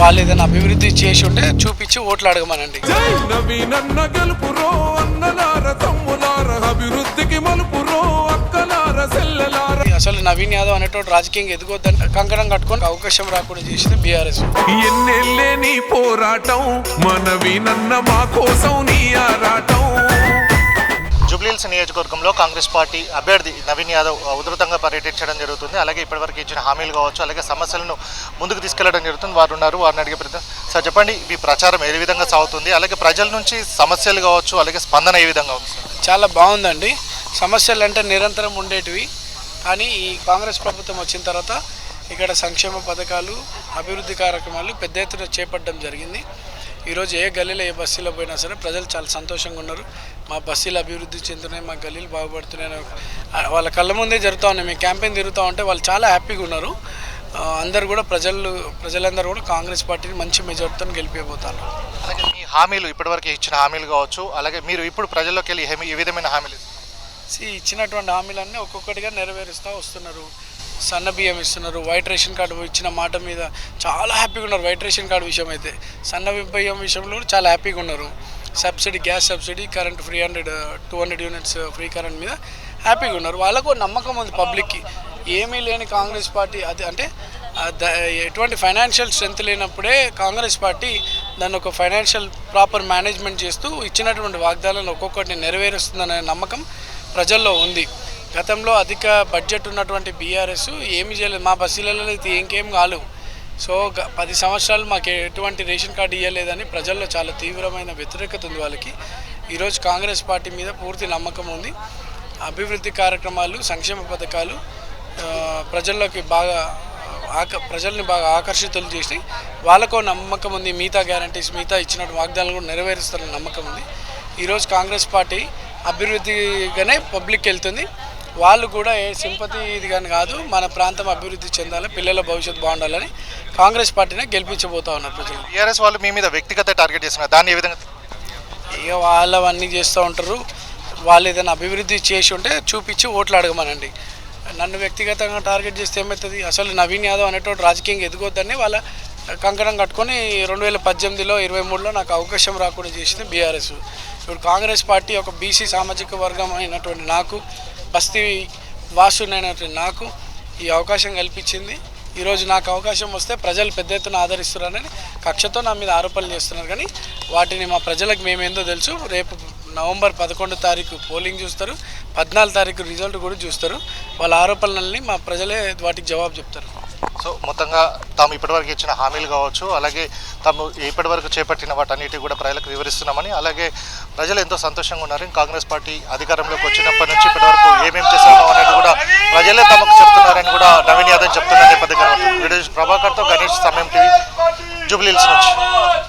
వాళ్ళు ఏదైనా అభివృద్ధి చేసి ఉంటే చూపించి ఓట్లు అడగమనండి. అసలు నవీన్ యాదవ్ అనేటోడు రాజకీయంగా ఎదుగొద్దని కంకణం కట్టుకొని అవకాశం రాకుండా చేసింది బీఆర్ఎస్. ఎన్నెళ్ళే నీ పోరాటం మనవీనన్న మా కోసం నీ ఆరాటం. జూబ్లీహిల్స్ నియోజకవర్గంలో కాంగ్రెస్ పార్టీ అభ్యర్థి నవీన్ యాదవ్ ఉధృతంగా పర్యటించడం జరుగుతుంది. అలాగే ఇప్పటివరకు ఇచ్చిన హామీలు కావచ్చు అలాగే సమస్యలను ముందుకు తీసుకెళ్ళడం జరుగుతుంది. వారు ఉన్నారు వారిని అడిగే ప్రయత్నం. సార్ చెప్పండి ఈ ప్రచారం ఏ విధంగా సాగుతుంది? అలాగే ప్రజల నుంచి సమస్యలు కావచ్చు అలాగే స్పందన ఏ విధంగా ఉంది చాలా బాగుందండి. సమస్యలు అంటే నిరంతరం ఉండేటివి. కానీ ఈ కాంగ్రెస్ ప్రభుత్వం వచ్చిన తర్వాత ఇక్కడ సంక్షేమ పథకాలు అభివృద్ధి కార్యక్రమాలు పెద్ద ఎత్తున చేపట్టడం జరిగింది. ఈరోజు ఏ గల్లీలో ఏ బస్సులో పోయినా సరే ప్రజలు చాలా సంతోషంగా ఉన్నారు. మా బస్సులు అభివృద్ధి చెందుతున్నాయి మా గల్లీలు బాగుపడుతున్నాయి వాళ్ళ కళ్ళ ముందే జరుగుతూ ఉన్నాయి. మేము క్యాంపెయిన్ తిరుగుతూ ఉంటే వాళ్ళు చాలా హ్యాపీగా ఉన్నారు. అందరు కూడా ప్రజలు ప్రజలందరూ కూడా కాంగ్రెస్ పార్టీని మంచి మెజార్టీతో గెలిపిపోతారు అలాగే మీ హామీలు ఇప్పటివరకు ఇచ్చిన హామీలు కావచ్చు అలాగే మీరు ఇప్పుడు ప్రజల్లోకి వెళ్ళి ఏ విధమైన హామీలు ఇచ్చినటువంటి హామీలన్నీ ఒక్కొక్కటిగా నెరవేరుస్తూ వస్తున్నారు. సన్న బియ్యం ఇస్తున్నారు. వైట్ రేషన్ కార్డు ఇచ్చిన మాట మీద చాలా హ్యాపీగా ఉన్నారు. వైట్ రేషన్ కార్డు విషయం అయితే. సన్న బియ్యం విషయంలో కూడా చాలా హ్యాపీగా ఉన్నారు. Subsidy gas subsidy current free hundred two hundred units free current మీద హ్యాపీగా ఉన్నారు. వాళ్ళకు నమ్మకం ఉంది పబ్లిక్కి ఏమీ లేని కాంగ్రెస్ పార్టీ అది అంటే ఎటువంటి ఫైనాన్షియల్ స్ట్రెంత్ లేనప్పుడే కాంగ్రెస్ పార్టీ దాన్ని ఒక ఫైనాన్షియల్ ప్రాపర్ మేనేజ్మెంట్ చేస్తూ ఇచ్చినటువంటి వాగ్దానాలను ఒక్కొక్కటిని నెరవేరుస్తుందనే నమ్మకం ప్రజల్లో ఉంది. గతంలో అధిక బడ్జెట్ ఉన్నటువంటి బీఆర్ఎస్ ఏమి చేయలేదు. మా బస్సులలో ఇంకేం కాలేవు సో గ- పది సంవత్సరాలు మాకు ఎటువంటి రేషన్ కార్డు ఇవ్వలేదని ప్రజల్లో చాలా తీవ్రమైన వ్యతిరేకత ఉంది వాళ్ళకి. ఈరోజు కాంగ్రెస్ పార్టీ మీద పూర్తి నమ్మకం ఉంది. అభివృద్ధి కార్యక్రమాలు సంక్షేమ పథకాలు ప్రజల్లోకి బాగా ఆక ప్రజల్ని బాగా ఆకర్షితులు చేసి వాళ్ళకో నమ్మకం ఉంది. మిగతా గ్యారంటీస్ మిగతా ఇచ్చినట్టు వాగ్దానాలు కూడా నెరవేరుస్తారని నమ్మకం ఉంది. ఈరోజు కాంగ్రెస్ పార్టీ అభివృద్ధిగానే పబ్లిక్ వెళ్తుంది. వాళ్ళు కూడా ఏ సింపతి ఇది కానీ కాదు మన ప్రాంతం అభివృద్ధి చెందాలి పిల్లల భవిష్యత్తు బాగుండాలని కాంగ్రెస్ పార్టీనే గెలిపించబోతా ఉన్నారు ప్రజలు. టీఆర్ఎస్ వాళ్ళు మీ మీద వ్యక్తిగత టార్గెట్ చేస్తున్నారు. దాన్ని ఏ విధంగా ఇక వాళ్ళు అవన్నీ చేస్తూ ఉంటారు. వాళ్ళు ఏదైనా అభివృద్ధి చేసి ఉంటే చూపించి ఓట్లు అడగమనండి. నన్ను వ్యక్తిగతంగా టార్గెట్ చేస్తే ఏమవుతుంది? అసలు నవీన్ యాదవ్ అనేటోడు రాజకీయంగా ఎదుగొద్దని వాళ్ళ కంకణం కట్టుకొని రెండు వేల పద్దెనిమిదిలో ఇరవై మూడులో నాకు అవకాశం రాకుండా చేసింది బీఆర్ఎస్. ఇప్పుడు కాంగ్రెస్ పార్టీ ఒక బీసీ సామాజిక వర్గం అయినటువంటి నాకు బస్తీ వాసునైనటువంటి నాకు ఈ అవకాశం కల్పించింది. ఈరోజు నాకు అవకాశం వస్తే ప్రజలు పెద్ద ఎత్తున ఆదరిస్తున్నారని కక్షతో నా మీద ఆరోపణలు చేస్తున్నారు. కానీ వాటిని మా ప్రజలకు మేమేందో తెలుసు. రేపు నవంబర్ పదకొండు తారీఖు పోలింగ్ చూస్తారు. పద్నాలుగు తారీఖు రిజల్ట్ కూడా చూస్తారు. వాళ్ళ ఆరోపణలని మా ప్రజలే వాటికి జవాబు చెప్తారు. సో మొత్తంగా తాము ఇప్పటివరకు ఇచ్చిన హామీలు కావచ్చు అలాగే తాము ఇప్పటివరకు చేపట్టిన వాటన్నిటి కూడా ప్రజలకు వివరిస్తున్నామని అలాగే ప్రజలు ఎంతో సంతోషంగా ఉన్నారు. కాంగ్రెస్ పార్టీ అధికారంలోకి వచ్చినప్పటి నుంచి ఇప్పటివరకు ఏమేమి చేశామో అనేది కూడా ప్రజలే తమకు చెప్తున్నారని కూడా నవీన్ యాదవ్ చెప్తున్న నేపథ్యంగా వీడియో ప్రభాకర్తో గణేష్ సమయం టీవీ జూబ్లీహిల్స్ నుంచి.